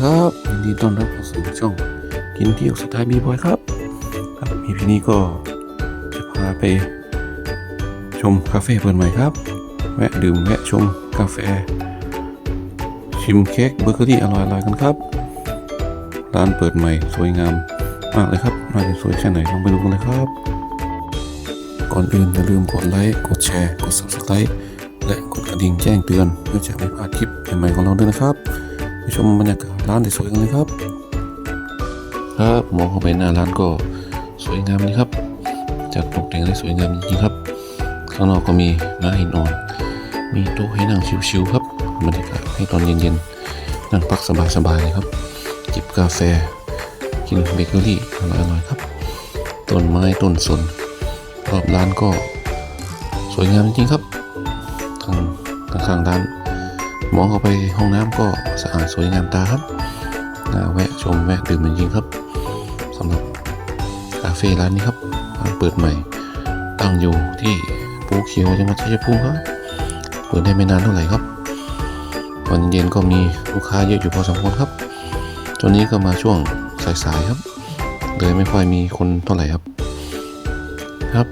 ครับยินดีต้อนรับเข้าสู่ช่องกินเที่ยวสไตล์บีบอยครับ ครับมีพี่นี้ก็จะพาไป ชมคาเฟ่เปิดใหม่ครับแวะดื่มแวะชมกาแฟ ชิมเค้กเบเกอรี่อร่อยๆกันครับ ร้านเปิดใหม่สวยงามมากเลยครับน่าจะสวยแค่ไหนลองไปดูกันเลยครับ ก่อนอื่นอย่าลืมกดไลค์กดแชร์กด subscribe และกดกระดิ่งแจ้งเตือนเพื่อจะไม่พลาดคลิปใหม่ๆของเราด้วยนะครับ ชมบรรยากาศร้านสวยกันเลยครับ ครับมองเข้าไปหน้าร้านก็สวยงามเลยครับ จัดตกแต่งได้สวยงามจริงๆครับ ข้างนอกก็มีม้าหินอ่อน มีโต๊ะให้นั่งชิวๆครับบรรยากาศให้ตอนเย็นๆ นั่งพักสบายๆเลยครับ จิบกาแฟ กินเบเกอรี่อร่อยๆครับ ต้นไม้ต้นสนรอบร้านก็สวยงามจริงๆครับทางข้างร้าน มองเข้าไปห้องน้ำก็สะอาดสวยงามตาครับน่าแวะชมแวะดื่มจริงๆครับสำหรับคาเฟ่ร้านนี้ครับเปิดใหม่ ตั้งอยู่ที่ภูเขียวจังหวัดชัยภูมิครับ เปิดได้ไม่นานเท่าไหร่ครับตอนเย็นก็มีลูกค้าเยอะอยู่พอสมควรครับตอนนี้ก็มาช่วงสายๆครับเลยไม่ค่อยมีคนเท่าไหร่ครับ ครับ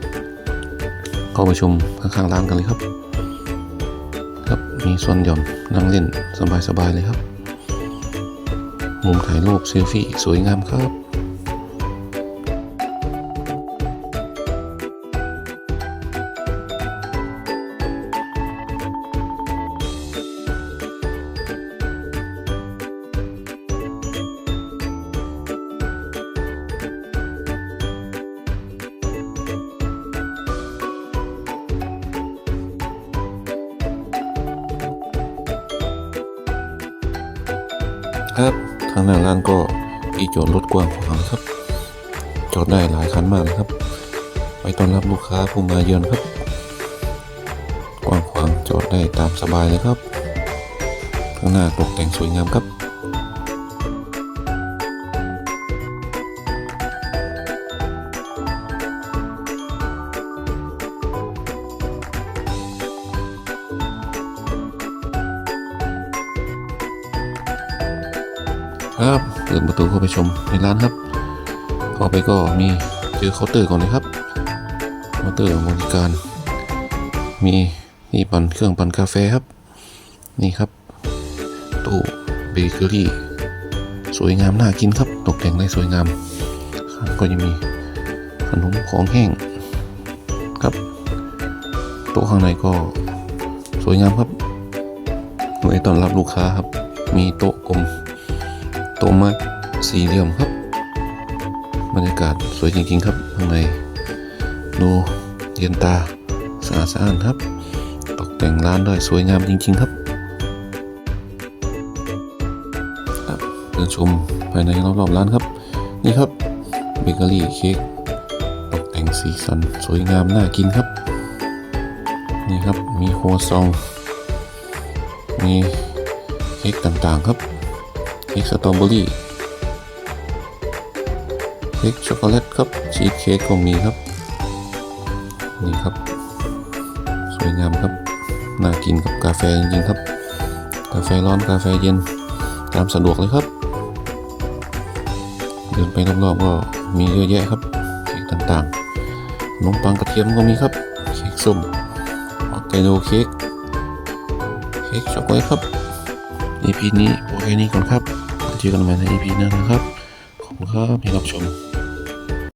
เข้าไปชมข้างๆร้านกันเลยครับ มีส่วนหย่อนนั่งเล่นสบายๆเลยครับ มุมถ่ายรูปเซลฟี่สวยงามครับ ครับ ทางหน้าร้านก็มีจอดรถกว้างขวางครับ จอดได้หลายคันมากเลยครับ ไปต้อนรับลูกค้าผู้มาเยือนครับ กว้างขวางจอดได้ตามสบายเลยครับ ข้างหน้าตกแต่งสวยงามครับ ครับเปิดประตูเข้าไปชมในร้านครับเข้าไปก็มีเจอเคาน์เตอร์ก่อนเลยครับเคาน์เตอร์บริการ มีนี่ปั่นเครื่องปั่นกาแฟครับ นี่ครับตู้เบเกอรี่สวยงามน่ากินครับตกแต่งได้สวยงามก็ยังมีขนมของแห้งครับโต๊ะข้างในก็สวยงามครับไว้ต้อนรับลูกค้าครับ มีโต๊ะกลม โต๊ะไม้สี่เหลี่ยมครับบรรยากาศสวยจริงๆครับข้างในดูเย็นตาสะอาดสะอ้านครับ ตกแต่งร้านด้วยสวยงามจริง ๆ ครับครับเดินชมภายในรอบๆร้านครับ นี่ครับเบเกอรี่เค้กตกแต่งสีสันสวยงามน่ากินครับ นี่ครับมีโครัวซอง มีเค้กต่างๆครับ เค้กสตรอเบอรี่เค้กช็อกโกแลตครับชีสเค้กก็มีครับ นี่ครับ สวยงามครับ น่ากินกับกาแฟจริงๆครับ กาแฟร้อนกาแฟเย็นตามสะดวกเลยครับ เดินไปรอบๆก็มีเยอะแยะครับเค้กต่างๆขนมปังกระเทียมก็มีครับ เค้กส้มฮอกไกโดเค้กเค้กช็อกโกแลตครับ EP นี้โอเคนี้ก่อนครับ เจอกันใหม่ใน EP หน้านะครับ ขอบคุณครับที่รับชม